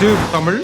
YouTube Tamil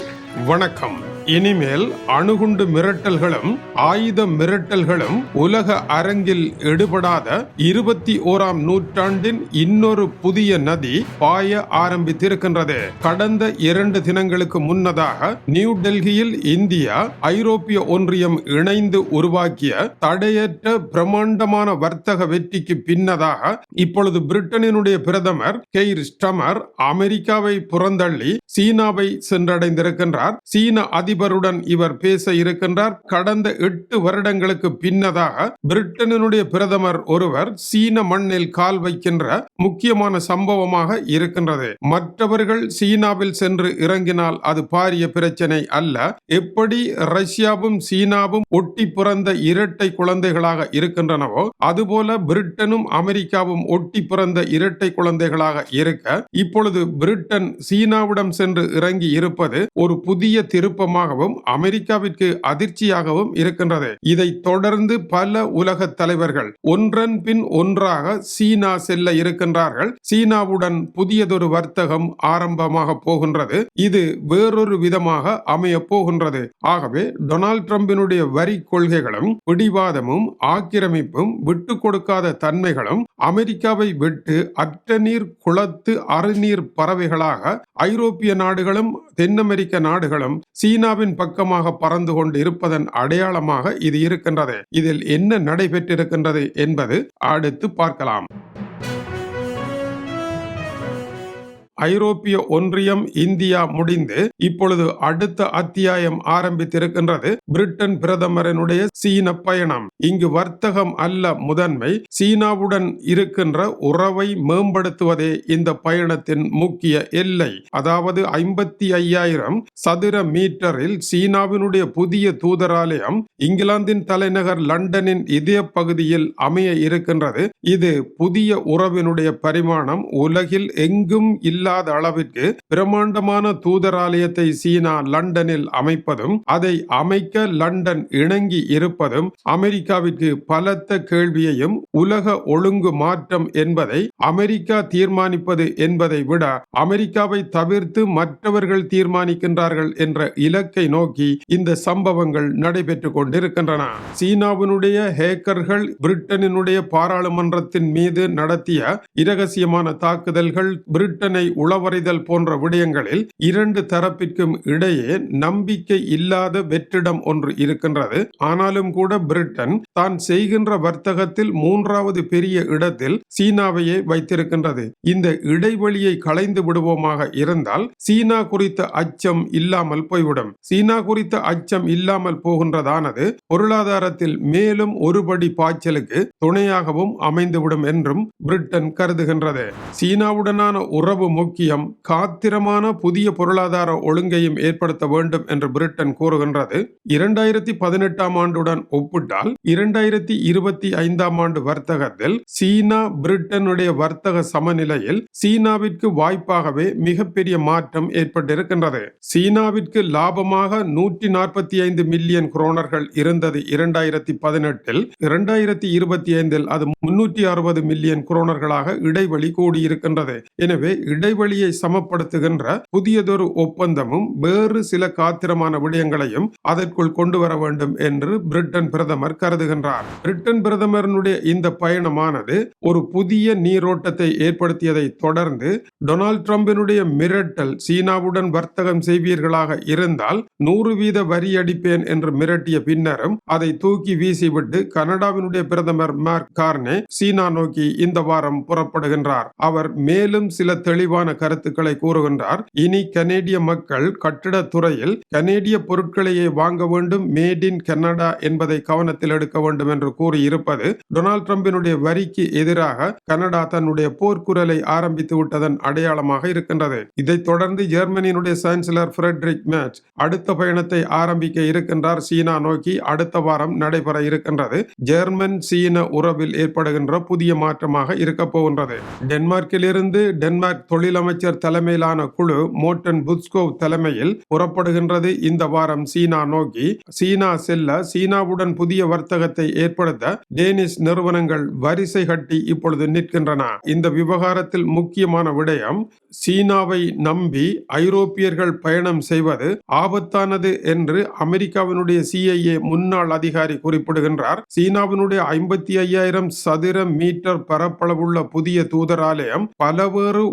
வணக்கம். இனிமேல் அணுகுண்டு மிரட்டல்களும் ஆயுத மிரட்டல்களும் உலக அரங்கில் எடுபடாத இருபத்தி ஓராம் நூற்றாண்டின் இன்னொரு புதிய நதி பாய ஆரம்பித்திருக்கின்றது. கடந்த இரண்டு தினங்களுக்கு முன்னதாக நியூ டெல்லியில் இந்தியா ஐரோப்பிய ஒன்றியம் இணைந்து உருவாக்கிய தடையற்ற பிரம்மாண்டமான வர்த்தக வெற்றிக்கு பின்னதாக இப்பொழுது பிரிட்டனினுடைய பிரதமர் கெய்ர் ஸ்டமர் அமெரிக்காவை புறந்தள்ளி சீனாவை சென்றடைந்திருக்கின்றார். சீன அதிபருடன் இவர் பேச இருக்கின்றார். கடந்த எட்டு வருடங்களுக்கு பின்னதாக பிரிட்டனினுடைய பிரதமர் ஒருவர் சீன மண்ணில் கால் வைக்கின்ற முக்கியமான சம்பவமாக இருக்கின்றது. மற்றவர்கள் சீனாவில் சென்று இறங்கினால் அது பாரிய பிரச்சனை அல்ல. எப்படி ரஷ்யாவும் சீனாவும் ஒட்டி பிறந்த இரட்டை குழந்தைகளாக இருக்கின்றனவோ அதுபோல பிரிட்டனும் அமெரிக்காவும் ஒட்டி பிறந்த இரட்டை குழந்தைகளாக இருக்க இப்பொழுது பிரிட்டன் சீனாவிடம் சென்று இறங்கி இருப்பது ஒரு புதிய திருப்பமாக திருப்பமாகவும் அமெரிக்காவிற்கு அதிர்ச்சியாகவும் இருக்கின்றது. இதை தொடர்ந்து பல உலக தலைவர்கள் ஒன்றன் பின் ஒன்றாக சீனா செல்ல இருக்கின்றார்கள். சீனாவுடன் புதியதொரு வர்த்தகம் ஆரம்பமாக போகின்றது. இது வேறொரு விதமாக அமைய போகின்றது. ஆகவே டொனால்ட் ட்ரம்பினுடைய வரி கொள்கைகளும் பிடிவாதமும் ஆக்கிரமிப்பும் விட்டு கொடுக்காத தன்மைகளும் அமெரிக்காவை விட்டு அற்ற நீர் குளத்து அறுநீர் பறவைகளாக ஐரோப்பிய நாடுகளும் தென் அமெரிக்க நாடுகளும் சீனா சீனாவின் பக்கமாக பறந்து கொண்டு இருப்பதன் அடையாளமாக இது இருக்கின்றது. இதில் என்ன நடைபெற்றிருக்கின்றது என்பது அடுத்து பார்க்கலாம். ஐரோப்பிய ஒன்றியம் இந்தியா முடிந்து இப்பொழுது அடுத்த அத்தியாயம் ஆரம்பித்திருக்கின்றது. பிரிட்டன் பிரதமரனுடைய சீன பயணம். இங்கு வர்த்தகம் அல்ல முதன்மை. சீனாவுடன் இருக்கின்ற உறவை மேம்படுத்துவதே இந்த பயணத்தின் முக்கிய எல்லை. அதாவது ஐம்பத்தி ஐயாயிரம் சதுர மீட்டரில் சீனாவினுடைய புதிய தூதராலயம் இங்கிலாந்தின் தலைநகர் லண்டனின் இதய பகுதியில் அமைய இருக்கின்றது. இது புதிய உறவினுடைய பரிமாணம். உலகில் எங்கும் இல்லாத அளவிற்கு பிரம்மாண்டமான தூதராலயத்தை சீனா லண்டனில் அமைப்பதும் அதை அமைக்க லண்டன் இணங்கி இருப்பதும் அமெரிக்காவிற்கு பலத்த கேள்வியையும் உலக ஒழுங்கு மாற்றம் என்பதை அமெரிக்கா தீர்மானிப்பது என்பதை விட அமெரிக்காவை தவிர்த்து மற்றவர்கள் தீர்மானிக்கின்றார்கள் என்ற இலக்கை நோக்கி இந்த சம்பவங்கள் நடைபெற்றுக் கொண்டிருக்கின்றன. சீனாவினுடைய ஹேக்கர்கள் பிரிட்டனினுடைய பாராளுமன்றத்தின் மீது நடத்திய இரகசியமான தாக்குதல்கள் பிரிட்டனை உளவறிதல் போன்ற விடயங்களில் இரண்டு தரப்பிற்கும் இடையே நம்பிக்கை இல்லாத வெற்றிடம் ஒன்று இருக்கின்றது. ஆனாலும் கூட பிரிட்டன் தான் செய்கின்ற வர்த்தகத்தில் மூன்றாவது பெரிய இடத்தில் சீனாவையே வைத்திருக்கின்றது. இந்த இடைவெளியை களைந்து விடுவோமாக இருந்தால் சீனா குறித்த அச்சம் இல்லாமல் போய்விடும். சீனா குறித்த அச்சம் இல்லாமல் போகின்றதானது பொருளாதாரத்தில் மேலும் ஒருபடி பாய்ச்சலுக்கு துணையாகவும் அமைந்துவிடும் என்றும் பிரிட்டன் கருதுகின்றது. சீனாவுடனான உறவு முக்கியம் காத்திரமான புதிய பொருளாதார ஒழுங்கையும் ஏற்படுத்த வேண்டும் என்று பிரிட்டன் கூறுகின்றது. இரண்டாயிரத்தி பதினெட்டாம் ஆண்டுடன் ஒப்பிட்டால் இரண்டாயிரத்தி இருபத்தி ஐந்தாம் ஆண்டு வர்த்தகத்தில் சீனா பிரிட்டனுடைய வர்த்தக சமநிலையில் சீனாவிற்கு வாய்ப்பாகவே மிகப்பெரிய மாற்றம் ஏற்பட்டிருக்கின்றது. சீனாவிற்கு லாபமாக நூற்றி நாற்பத்தி ஐந்து மில்லியன் குரோனர்கள் இருந்தது இரண்டாயிரத்தி பதினெட்டில். இரண்டாயிரத்தி இருபத்தி ஐந்தில் அது முன்னூற்றி அறுபது மில்லியன் குரோனர்களாக இடைவெளி கூடியிருக்கின்றது. எனவே இடைவெளியை சமப்படுத்துகின்ற புதியதொரு ஒப்பந்தமும் வேறு சில காத்திரமான விடயங்களையும் அதற்குள் கொண்டு வர வேண்டும் என்று பிரிட்டன் பிரதமர் கருதுகின்றார். பிரிட்டன் பிரதமரனுடைய இந்த பயணமானது ஒரு புதிய நீரோட்டத்தை ஏற்படுத்தியதை தொடர்ந்து டொனால்ட் ட்ரம்பினுடைய மிரட்டல் சீனாவுடன் வர்த்தகம் செய்வீர்களாக இருந்தால் நூறு வீத வரி அடிப்பேன் என்று மிரட்டிய பின்னரும் அதை தூக்கி வீசிவிட்டு கனடாவினுடைய பிரதமர் மார்க் கார்னே சீனா நோக்கி இந்த வாரம் புறப்படுகின்றார். அவர் மேலும் சில தெளிவான கருத்துக்களை கூறுகின்றார். இனி கனேடிய மக்கள் கட்டிடத் துறையில் கனேடிய பொருட்களையே வாங்க வேண்டும். மேட் இன் கனடா என்பதை கவனத்தில் எடுக்க வேண்டும் என்று கூறியிருப்பது டொனால்ட் ட்ரம்பினுடைய வரிக்கு எதிராக கனடா தன்னுடைய போர்க்குரலை ஆரம்பித்து விட்டதன் அடையாளமாக இருக்கின்றது. இதைத் தொடர்ந்து ஜெர்மனியினுடைய சான்சலர் ஃபிரெட்ரிக் மேட்ச் அடுத்த பயணத்தை ஆரம்பிக்க இருக்கின்றார். சீனா நோக்கி அடுத்த வாரம் நடைபெற இருக்கின்றது. ஜெர்மன் சீன உறவில் ஏற்படுகின்ற புதிய மாற்றமாக இருக்க போகின்றது டென்மார்க்கில் இருந்து டென்மார்க் தொழில் முதலமைச்சர் தலைமையிலான குழு மோட்டன் புத்ஸ்கோவ் தலைமையில் புறப்படுகின்றது. இந்த வாரம் சீனா நோக்கி சீனா செல்ல சீனாவுடன் புதிய வர்த்தகத்தை ஏற்படுத்த டேனிஷ் நிறுவனங்கள் வரிசை கட்டி இப்பொழுது நிற்கின்றன. இந்த விவகாரத்தில் முக்கியமான விடயம் சீனாவை நம்பி ஐரோப்பியர்கள் பயணம் செய்வது ஆபத்தானது என்று அமெரிக்காவினுடைய சிஐஏ முன்னாள் அதிகாரி குறிப்பிடுகின்றார். சீனாவினுடைய ஐம்பத்தி ஐயாயிரம் சதுர மீட்டர் பரப்பளவுள்ள புதிய தூதராலயம் பலவேறு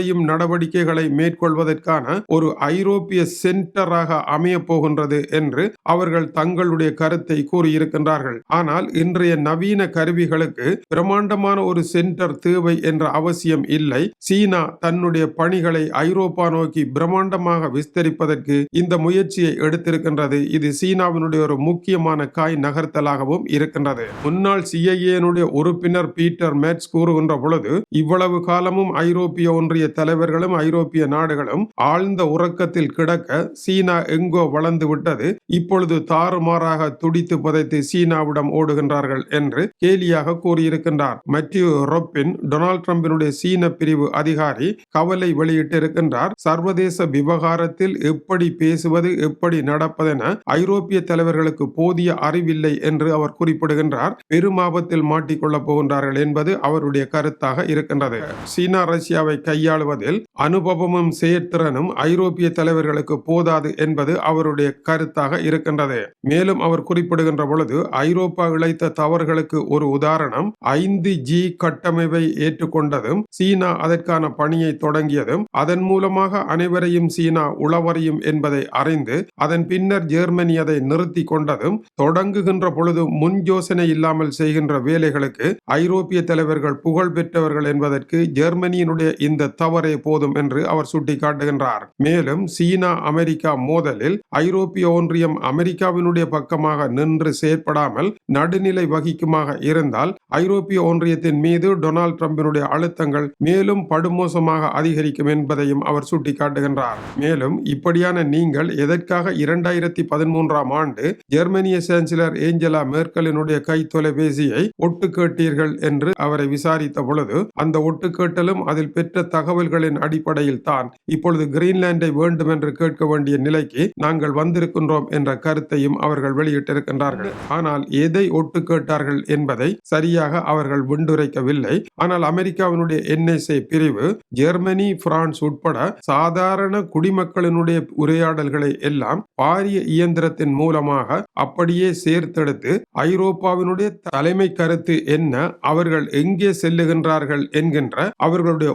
உளவறியும் நடவடிக்கைகளை மேற்கொள்வதற்கான ஒரு ஐரோப்பிய சென்டராக அமைய போகின்றது என்று அவர்கள் தங்களுடைய கருத்தை கூறியிருக்கின்றார்கள். ஆனால் இன்றைய நவீன கருவிகளுக்கு பிரமாண்டமான ஒரு சென்டர் தேவை என்ற அவசியம் இல்லை. சீனா தன்னுடைய பணிகளை ஐரோப்பா நோக்கி பிரம்மாண்டமாக விஸ்தரிப்பதற்கு இந்த முயற்சியை எடுத்திருக்கின்றது. இது சீனாவினுடைய ஒரு முக்கியமான காய் நகர்த்தலாகவும் இருக்கின்றது. முன்னாள் சிஐஏனுடைய உறுப்பினர் பீட்டர் மேட்ஸ் கூறுகின்ற பொழுது இவ்வளவு காலமும் ஐரோப்பிய ஒன்றிய தலைவர்களும் ஐரோப்பிய நாடுகளும் ஆழ்ந்த உறக்கத்தில் கிடக்க சீனா எங்கோ வளர்ந்து விட்டது. இப்பொழுது தாறுமாறாக துடித்து புதைத்து சீனாவிடம் ஓடுகின்றார்கள் என்று கேலியாக கூறியிருக்கின்றார். மத்திய ரொப்பின் டொனால்ட் ட்ரம்பினுடைய சீன பிரிவு அதிகாரி கவலை வெளியிட்டிருக்கின்றார். சர்வதேச விவகாரத்தில் எப்படி பேசுவது எப்படி நடப்பதென ஐரோப்பிய தலைவர்களுக்கு போதிய அறிவில்லை என்று அவர் குறிப்பிடுகின்றார். பெருமாபத்தில் மாட்டிக்கொள்ளப் போகின்றார்கள் என்பது அவருடைய கருத்தாக இருக்கின்றது. சீனா ரஷ்யாவை கையாளுவதில் அனுபவமும் செயற்திறனும் ஐரோப்பிய தலைவர்களுக்கு போதாது என்பது அவருடைய கருத்தாக இருக்கின்றது. மேலும் அவர் குறிப்பிடுகின்ற பொழுது ஐரோப்பா இழைத்த தவறுகளுக்கு ஒரு உதாரணம் ஐந்து ஜி கட்டமைப்பை ஏற்றுக்கொண்டதும் சீனா அதற்கான பணியை தொடங்கியதும் அதன் மூலமாக அனைவரையும் சீனா உளவறியும் என்பதை அறிந்து அதன் பின்னர் ஜெர்மனி அதை நிறுத்தி கொண்டதும் தொடங்குகின்ற பொழுது முன் யோசனை இல்லாமல் செய்கின்ற வேலைகளுக்கு ஐரோப்பிய தலைவர்கள் புகழ் பெற்றவர்கள் என்பதற்கு ஜெர்மனியினுடைய இந்த தவறு போதும் என்று அவர் சுட்டிக்காட்டுகின்றார். மேலும் சீனா அமெரிக்கா மோதலில் ஐரோப்பிய ஒன்றியம் அமெரிக்காவினுடைய பக்கமாக நின்று செயற்படாமல் நடுநிலை வகிக்குமாக இருந்தால் ஐரோப்பிய ஒன்றியத்தின் மீது டொனால்ட் டிரம்பினுடைய அழுத்தங்கள் மேலும் படுமோசமாக அதிகரிக்கும் என்பதையும் அவர் சுட்டிக்காட்டுகின்றார். மேலும் இப்படியான நீங்கள் எதற்காக இரண்டாயிரத்தி பதிமூன்றாம் ஆண்டு ஜெர்மனிய சான்சலர் ஏஞ்சலா மேர்கலினுடைய கை தொலைபேசியை ஒட்டு கேட்டீர்கள் என்று அவரை விசாரித்த பொழுது அந்த ஒட்டு கேட்டலும் அதில் பெற்ற தகவல் தகவல்களின் அடிப்படையில் தான் இப்பொழுது கிரீன்லாண்டை வேண்டும் என்று கேட்க வேண்டிய நிலைக்கு நாங்கள் வந்திருக்கின்றோம் என்ற கருத்தையும் அவர்கள் வெளியிட்டிருக்கின்றார்கள். ஆனால் எதை ஒட்டு கேட்டார்கள் என்பதை சரியாக அவர்கள் விண்டுரைக்கவில்லை. ஆனால் அமெரிக்காவினுடைய என்எஸ்ஏ பிரிவு ஜெர்மனி பிரான்ஸ் உட்பட சாதாரண குடிமக்களினுடைய உரையாடல்களை எல்லாம் பாரிய இயந்திரத்தின் மூலமாக அப்படியே சேர்த்தெடுத்து ஐரோப்பாவினுடைய தலைமை கருத்து என்ன அவர்கள் எங்கே செல்லுகின்றார்கள் என்கின்ற அவர்களுடைய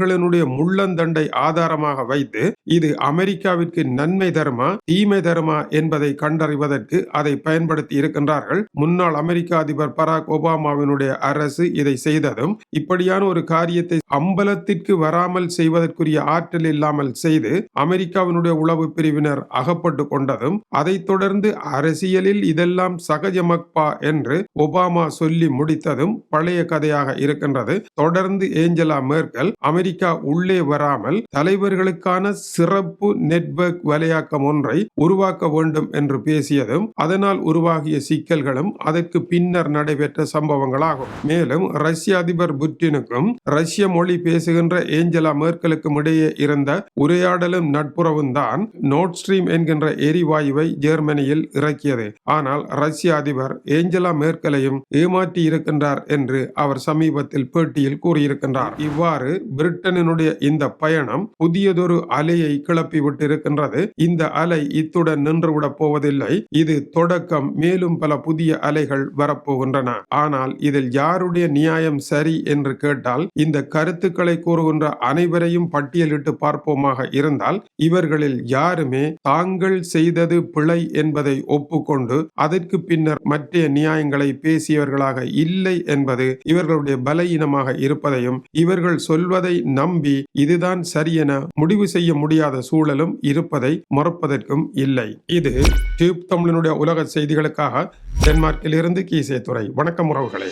உரையாடல்களினுடைய முள்ளந்தண்டை ஆதாரமாக வைத்து இது அமெரிக்காவிற்கு நன்மை தருமா தீமை தருமா என்பதை கண்டறிவதற்கு அதை பயன்படுத்தி இருக்கின்றார்கள். முன்னாள் அமெரிக்க அதிபர் பராக் ஒபாமாவினுடைய அரசு இதை செய்ததும் இப்படியான ஒரு காரியத்தை அம்பலத்திற்கு வராமல் செய்வதற்குரிய ஆற்றல் இல்லாமல் செய்து அமெரிக்காவினுடைய உளவு பிரிவினர் அகப்பட்டு கொண்டதும் அதைத் தொடர்ந்து அரசியலில் இதெல்லாம் சகஜமக்பா என்று ஒபாமா சொல்லி முடித்ததும் பழைய கதையாக இருக்கின்றது. தொடர்ந்து ஏஞ்சலா மேர்கல் அமெரிக்க உள்ளே வராமல் தலைவர்களுக்கான சிறப்பு நெட்வொர்க் வலையாக்கம் ஒன்றை உருவாக்க வேண்டும் என்று பேசியதும் அதனால் உருவாகிய சிக்கல்களும் அதற்கு பின்னர் நடைபெற்ற சம்பவங்களாகும். மேலும் ரஷ்ய அதிபர் புட்டினுக்கும் ரஷ்ய மொழி பேசுகின்ற ஏஞ்சலா மேர்க்கலுக்கும் இடையே இருந்த உரையாடலும் நட்புறவும் தான் நோட் ஸ்ட்ரீம் என்கின்ற எரிவாயுவை ஜெர்மனியில் இறக்கியது. ஆனால் ரஷ்ய அதிபர் ஏஞ்சலா மேற்கலையும் ஏமாற்றி இருக்கின்றார் என்று அவர் சமீபத்தில் பேட்டியில் கூறியிருக்கின்றார். இவ்வாறு பிரிட்டன் பிரிட்டனினுடைய இந்த பயணம் புதியதொரு அலையை கிளப்பி விட்டிருக்கின்றது. இந்த அலை இத்துடன் நின்றுவிடப் போவதில்லை. இது தொடக்கம் மேலும் பல புதிய அலைகள் வரப்போகின்றன. ஆனால் இதில் யாருடைய நியாயம் சரி என்று கேட்டால் இந்த கருத்துக்களை கூறுகின்ற அனைவரையும் பட்டியலிட்டு பார்ப்போமாக இருந்தால் இவர்களில் யாருமே தாங்கள் செய்தது பிழை என்பதை ஒப்புக்கொண்டு அதற்கு பின்னர் மற்ற நியாயங்களை பேசியவர்களாக இல்லை என்பது இவர்களுடைய பலவீனமாக இருப்பதையும் இவர்கள் சொல்வதை நம்பி இதுதான் சரியென முடிவு செய்ய முடியாத சூழலும் இருப்பதை மறுப்பதற்கும் இல்லை. இது டியூப் தமிழனுடைய உலக செய்திகளுக்காக டென்மார்க்கில் இருந்து கீசே துறை வணக்கம் உறவுகளே.